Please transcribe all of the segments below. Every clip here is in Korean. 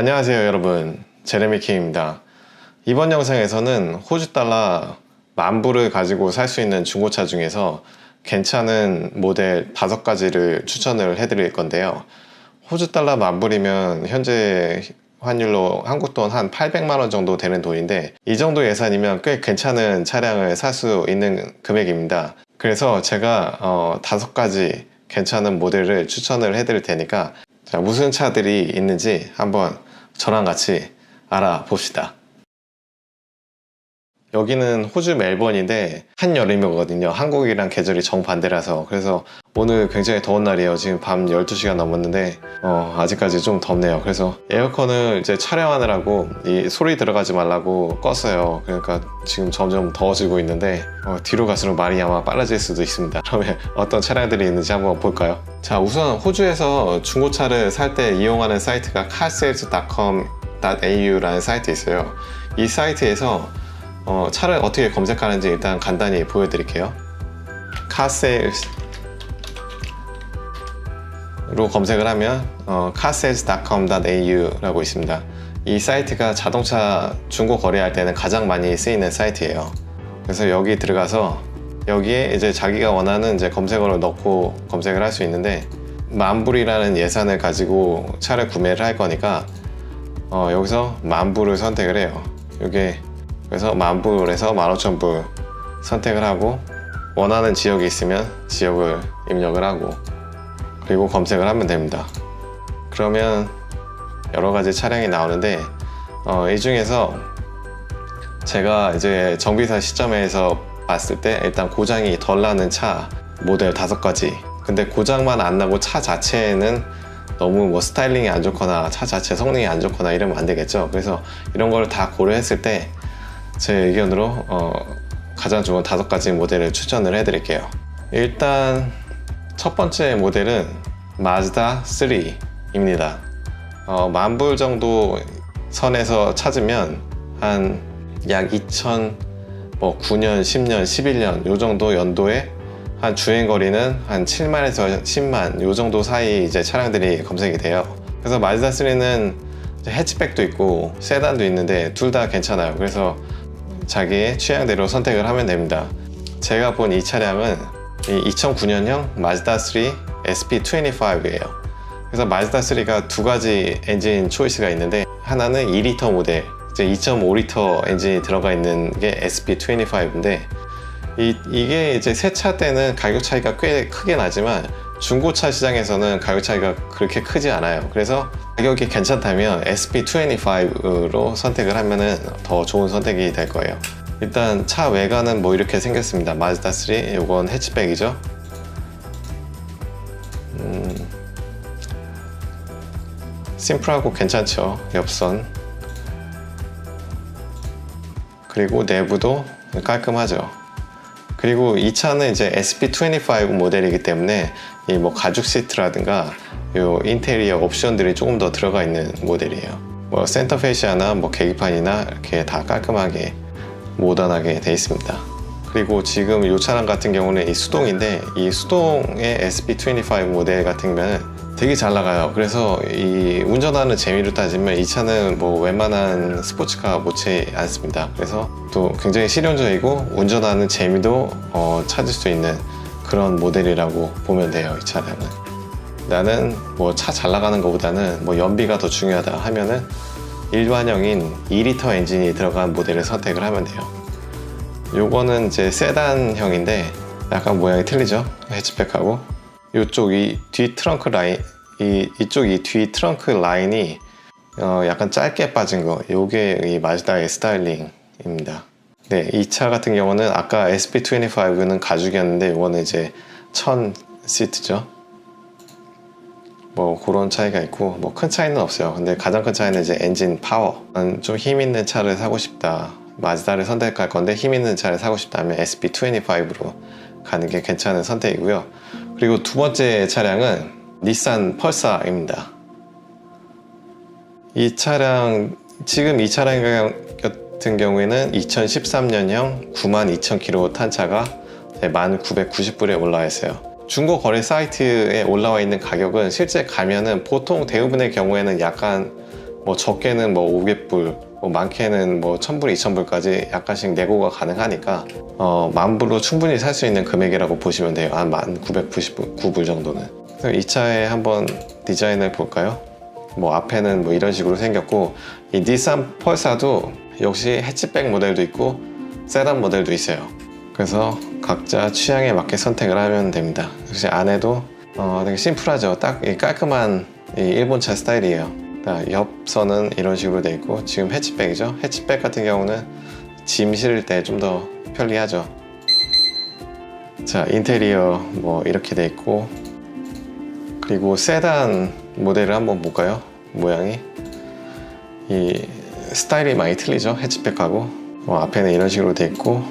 안녕하세요 여러분. 제레미 킴입니다. 이번 영상에서는 호주 달러 만 불을 가지고 살 수 있는 중고차 중에서 괜찮은 모델 다섯 가지를 추천을 해드릴 건데요. 호주 달러 만 불이면 현재 환율로 한국 돈 한 800만 원 정도 되는 돈인데 이 정도 예산이면 꽤 괜찮은 차량을 살 수 있는 금액입니다. 그래서 제가 어, 다섯 가지 괜찮은 모델을 추천을 해드릴 테니까 자, 무슨 차들이 있는지 한번 저랑 같이 알아봅시다. 여기는 호주 멜번인데 한여름이거든요. 한국이랑 계절이 정반대라서 그래서 오늘 굉장히 더운 날이에요. 지금 밤 12시가 넘었는데 어, 아직까지 좀 덥네요. 그래서 에어컨을 이제 촬영하느라고 이 소리 들어가지 말라고 껐어요. 그러니까 지금 점점 더워지고 있는데 어, 뒤로 갈수록 말이 아마 빨라질 수도 있습니다. 그러면 어떤 차량들이 있는지 한번 볼까요? 자 우선 호주에서 중고차를 살 때 이용하는 사이트가 carsales.com.au라는 사이트 있어요. 이 사이트에서 어, 차를 어떻게 검색하는지 일단 간단히 보여드릴게요. 카세일스로 검색을 하면 어, carsales.com.au라고 있습니다. 이 사이트가 자동차 중고 거래할 때는 가장 많이 쓰이는 사이트예요. 그래서 여기 들어가서 여기에 이제 자기가 원하는 이제 검색어를 넣고 검색을 할 수 있는데 만불이라는 예산을 가지고 차를 구매를 할 거니까 어, 여기서 만불을 선택을 해요. 이게 그래서 만불에서 만오천불 선택을 하고 원하는 지역이 있으면 지역을 입력을 하고 그리고 검색을 하면 됩니다. 그러면 여러 가지 차량이 나오는데 어, 이 중에서 제가 이제 정비사 시점에서 봤을 때 일단 고장이 덜 나는 차 모델 다섯 가지 근데 고장만 안 나고 차 자체는 너무 뭐 스타일링이 안 좋거나 차 자체 성능이 안 좋거나 이러면 안 되겠죠 그래서 이런 걸 다 고려했을 때 제 의견으로 어, 가장 좋은 다섯 가지 모델을 추천을 해드릴게요 일단 첫 번째 모델은 마즈다 3입니다 어, 만불 정도 선에서 찾으면 한 약 2000, 뭐 9년, 10년, 11년 요 정도 연도에 한 주행 거리는 한 7만에서 10만 요 정도 사이 이제 차량들이 검색이 돼요. 그래서 마즈다 3는 해치백도 있고 세단도 있는데 둘 다 괜찮아요. 그래서 자기의 취향대로 선택을 하면 됩니다. 제가 본 이 차량은 2009년형 마즈다 3 SP25예요. 그래서 마즈다 3가 두 가지 엔진 초이스가 있는데 하나는 2리터 모델, 이제 2.5리터 엔진이 들어가 있는 게 SP25인데 이, 이게 이제 새 차 때는 가격 차이가 꽤 크게 나지만 중고차 시장에서는 가격 차이가 그렇게 크지 않아요. 그래서 가격이 괜찮다면 SP25로 선택을 하면은 더 좋은 선택이 될 거예요. 일단 차 외관은 뭐 이렇게 생겼습니다. 마즈다 3, 이건 해치백이죠. 음, 심플하고 괜찮죠. 옆선. 그리고 내부도 깔끔하죠. 그리고 이 차는 이제 SP25 모델이기 때문에 이 뭐 가죽 시트라든가 요 인테리어 옵션들이 조금 더 들어가 있는 모델이에요. 뭐 센터 페시아나 뭐 계기판이나 이렇게 다 깔끔하게 모던하게 돼 있습니다. 그리고 지금 이 차량 같은 경우는 이 수동인데 이 수동의 SP25 모델 같은 경우는 되게 잘 나가요. 그래서 이 운전하는 재미로 따지면 이 차는 뭐 웬만한 스포츠카 못지 않습니다. 그래서 또 굉장히 실용적이고 운전하는 재미도 어, 찾을 수 있는 그런 모델이라고 보면 돼요. 이 차량은. 나는 뭐 차 잘 나가는 것보다는 뭐 연비가 더 중요하다 하면은 일반형인 2리터 엔진이 들어간 모델을 선택을 하면 돼요. 요거는 이제 세단형인데 약간 모양이 틀리죠? 해치백하고 이쪽 이 뒤 트렁크 라인 이 이쪽 이 뒤 트렁크 라인이 어, 약간 짧게 빠진 거 요게 이 마즈다의 스타일링입니다. 네, 이 차 같은 경우는 아까 SP25는 가죽이었는데 이거는 이제 천 시트죠. 뭐 그런 차이가 있고 뭐 큰 차이는 없어요. 근데 가장 큰 차이는 이제 엔진 파워. 좀 힘 있는 차를 사고 싶다. 마즈다를 선택할 건데 힘 있는 차를 사고 싶다면 SP25로 가는 게 괜찮은 선택이고요. 그리고 두 번째 차량은 닛산 펄사입니다. 이 차량 지금 이 차량 같은 경우에는 2013년형 92,000km 탄 차가 1,990불에 올라와 있어요. 중고 거래 사이트에 올라와 있는 가격은 실제 가면은 보통 대부분의 경우에는 약간 뭐 적게는 뭐 500불, 뭐 많게는 뭐 1000불, 2000불까지 약간씩 내고가 가능하니까 어, 만 불로 충분히 살 수 있는 금액이라고 보시면 돼요. 한 1999불 정도는. 그래서 이 차에 한번 디자인을 볼까요? 뭐 앞에는 뭐 이런 식으로 생겼고 이 닛산 펄사도 역시 해치백 모델도 있고 세단 모델도 있어요. 그래서 각자 취향에 맞게 선택을 하면 됩니다. 역시 안에도 어, 되게 심플하죠. 딱 이 깔끔한 이 일본차 스타일이에요. 자, 옆선은 이런 식으로 돼 있고 지금 해치백이죠. 해치백 같은 경우는 짐 실을 때 좀 더 편리하죠. 자 인테리어 뭐 이렇게 돼 있고 그리고 세단 모델을 한번 볼까요? 모양이 이 스타일이 많이 틀리죠. 해치백하고 어, 앞에는 이런 식으로 돼 있고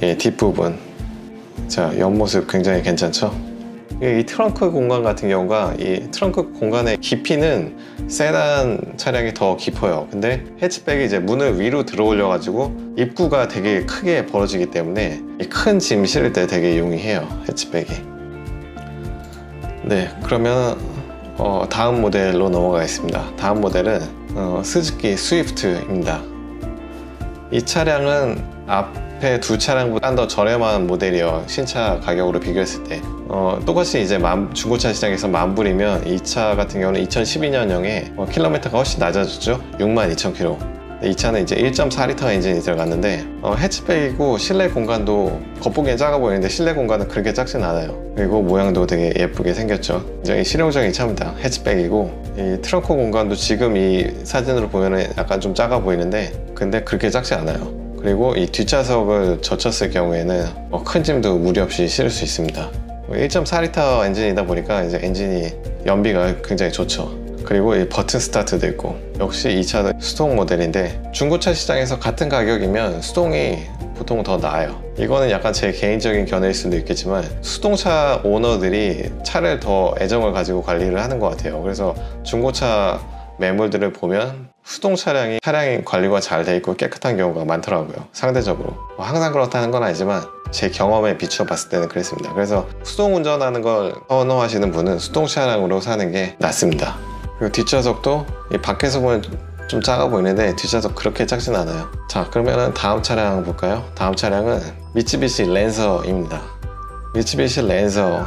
예, 뒷부분 자 옆모습 굉장히 괜찮죠? 이, 이 트렁크 공간 같은 경우가 이 트렁크 공간의 깊이는 세단 차량이 더 깊어요. 근데 해치백이 이제 문을 위로 들어 올려 가지고 입구가 되게 크게 벌어지기 때문에 이큰짐 실을 때 되게 용이해요. 해치백이. 네, 그러면 어, 다음 모델로 넘어가겠습니다. 다음 모델은 어, 스즈키 스위프트입니다. 이 차량은 앞에 두 차량보다 더 저렴한 모델이요. 신차 가격으로 비교했을 때. 어, 똑같이 이제 만- 중고차 시장에서 만불이면 이 차 같은 경우는 2012년형에 어, 킬로미터가 훨씬 낮아졌죠. 62,000km. 이 차는 이제 1.4리터 엔진이 들어갔는데 어, 해치백이고 실내 공간도 겉보기엔 작아 보이는데 실내 공간은 그렇게 작진 않아요. 그리고 모양도 되게 예쁘게 생겼죠. 굉장히 실용적인 차입니다. 해치백이고 이 트렁크 공간도 지금 이 사진으로 보면은 약간 좀 작아 보이는데 근데 그렇게 작지 않아요. 그리고 이 뒷좌석을 젖혔을 경우에는 어, 큰 짐도 무리 없이 실을 수 있습니다. 1.4리터 엔진이다 보니까 이제 엔진이 연비가 굉장히 좋죠. 그리고 이 버튼 스타트도 있고 역시 이 차는 수동 모델인데 중고차 시장에서 같은 가격이면 수동이 보통 더 나아요. 이거는 약간 제 개인적인 견해일 수도 있겠지만 수동차 오너들이 차를 더 애정을 가지고 관리를 하는 것 같아요. 그래서 중고차 매물들을 보면 수동 차량이 차량이 관리가 잘 돼 있고 깨끗한 경우가 많더라고요. 상대적으로 뭐 항상 그렇다는 건 아니지만 제 경험에 비추어 봤을 때는 그랬습니다. 그래서 수동 운전하는 걸 선호하시는 분은 수동 차량으로 사는 게 낫습니다. 그리고 뒷좌석도 이 밖에서 보면 좀 작아 보이는데 뒷좌석 그렇게 작진 않아요. 자 그러면 다음 차량 볼까요? 다음 차량은 미츠비시 랜서입니다. 미츠비시 랜서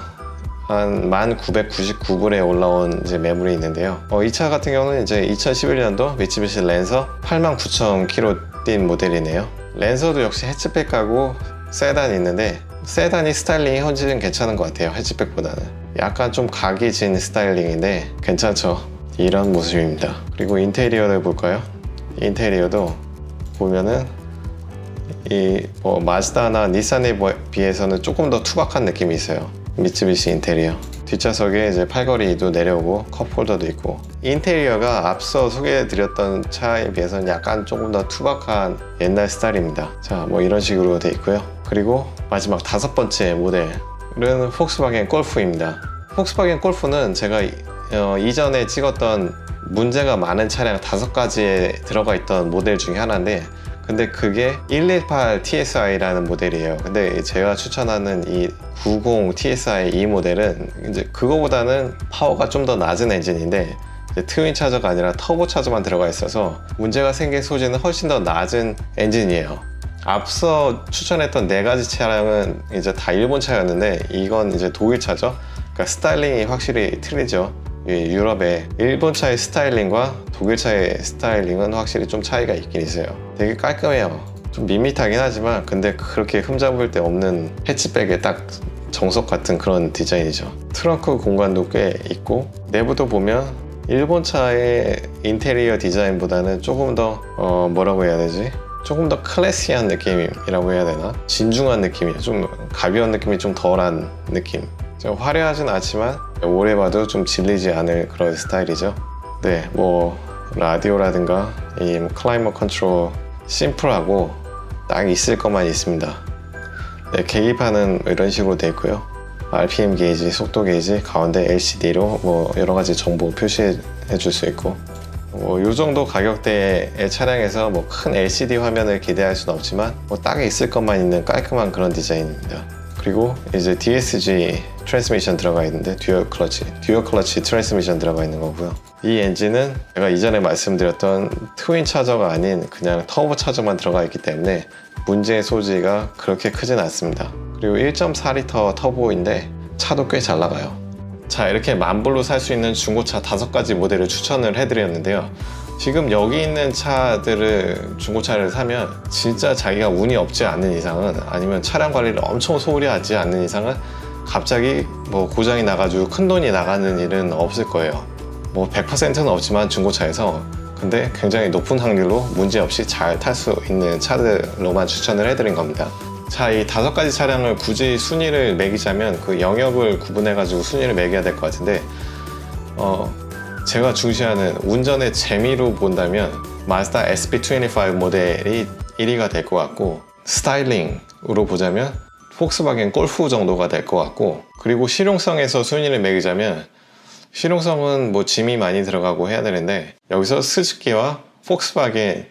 한 1999불에 올라온 이제 매물이 있는데요. 어, 이 차 같은 경우는 이제 2011년도 미츠비시 랜서 89,000km 뛴 모델이네요. 랜서도 역시 해치백하고 세단이 있는데 세단이 스타일링이 훨씬 괜찮은 것 같아요. 해치백보다는. 약간 좀 각이 진 스타일링인데 괜찮죠. 이런 모습입니다. 그리고 인테리어를 볼까요? 인테리어도 보면은 이뭐 마즈다나 닛산에 비해서는 조금 더 투박한 느낌이 있어요. 미츠비시 인테리어. 뒷좌석에 이제 팔걸이도 내려오고 컵홀더도 있고 인테리어가 앞서 소개해드렸던 차에 비해서는 약간 조금 더 투박한 옛날 스타일입니다. 자, 뭐 이런 식으로 돼 있고요. 그리고 마지막 다섯 번째 모델은 폭스바겐 골프입니다. 폭스바겐 골프는 제가 이- 어, 이전에 찍었던 문제가 많은 차량 다섯 가지에 들어가 있던 모델 중에 하나인데 근데 그게 118 TSI라는 모델이에요. 근데 제가 추천하는 이 90 TSI 이 모델은 이제 그거보다는 파워가 좀 더 낮은 엔진인데 트윈 차저가 아니라 터보 차저만 들어가 있어서 문제가 생길 소지는 훨씬 더 낮은 엔진이에요. 앞서 추천했던 네 가지 차량은 이제 다 일본 차였는데 이건 이제 독일 차죠. 그러니까 스타일링이 확실히 틀리죠. 이 유럽의 일본 차의 스타일링과 독일 차의 스타일링은 확실히 좀 차이가 있긴 있어요. 되게 깔끔해요. 좀 밋밋하긴 하지만 근데 그렇게 흠잡을 데 없는 해치백의 딱 정석 같은 그런 디자인이죠. 트렁크 공간도 꽤 있고 내부도 보면 일본 차의 인테리어 디자인보다는 조금 더 어, 뭐라고 해야 되지? 조금 더 클래시한 느낌이라고 해야 되나? 진중한 느낌이에요. 좀 가벼운 느낌이 좀 덜한 느낌. 좀 화려하진 않지만 오래 봐도 좀 질리지 않을 그런 스타일이죠. 네, 뭐 라디오라든가 이 클라이머 컨트롤 심플하고 딱 있을 것만 있습니다. 네, 계기판은 이런 식으로 되어 있고요. RPM 게이지, 속도 게이지, 가운데 LCD로 뭐 여러 가지 정보 표시해 줄 수 있고 뭐이 정도 가격대의 차량에서 뭐 큰 LCD 화면을 기대할 수는 없지만 뭐 딱 있을 것만 있는 깔끔한 그런 디자인입니다. 그리고 이제 DSG 트랜스미션 들어가 있는데 듀얼 클러치, 듀얼 클러치 트랜스미션 들어가 있는 거고요. 이 엔진은 제가 이전에 말씀드렸던 트윈 차저가 아닌 그냥 터보 차저만 들어가 있기 때문에 문제의 소지가 그렇게 크진 않습니다. 그리고 1.4리터 터보인데 차도 꽤 잘 나가요. 자 이렇게 만불로 살 수 있는 중고차 다섯 가지 모델을 추천을 해드렸는데요. 지금 여기 있는 차들을 중고차를 사면 진짜 자기가 운이 없지 않는 이상은 아니면 차량 관리를 엄청 소홀히 하지 않는 이상은 갑자기 뭐 고장이 나가지고 큰 돈이 나가는 일은 없을 거예요. 뭐 100%는 없지만 중고차에서 근데 굉장히 높은 확률로 문제 없이 잘 탈 수 있는 차들로만 추천을 해드린 겁니다. 자, 이 다섯 가지 차량을 굳이 순위를 매기자면 그 영역을 구분해가지고 순위를 매겨야 될 것 같은데, 어, 제가 중시하는 운전의 재미로 본다면 마즈다 SP25 모델이 1위가 될 것 같고, 스타일링으로 보자면 폭스바겐 골프 정도가 될 것 같고, 그리고 실용성에서 순위를 매기자면 실용성은 뭐 짐이 많이 들어가고 해야 되는데 여기서 스즈키와 폭스바겐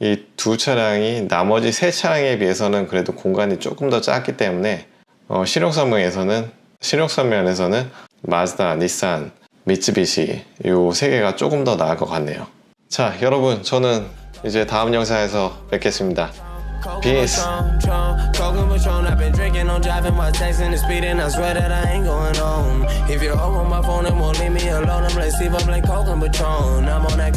이 두 차량이 나머지 세 차량에 비해서는 그래도 공간이 조금 더 작기 때문에 어, 실용성 면에서는 실용성 면에서는 마즈다, 닛산, 미츠비시 이 세 개가 조금 더 나을 것 같네요. 자, 여러분 저는 이제 다음 영상에서 뵙겠습니다. Peace. Talking Patron, I've been drinking, I'm driving my texting and speeding. I swear that I ain't going home. If you're on my phone, it won't leave me alone. I'm like, Steve, I'm like Coke Patron. I'm on that.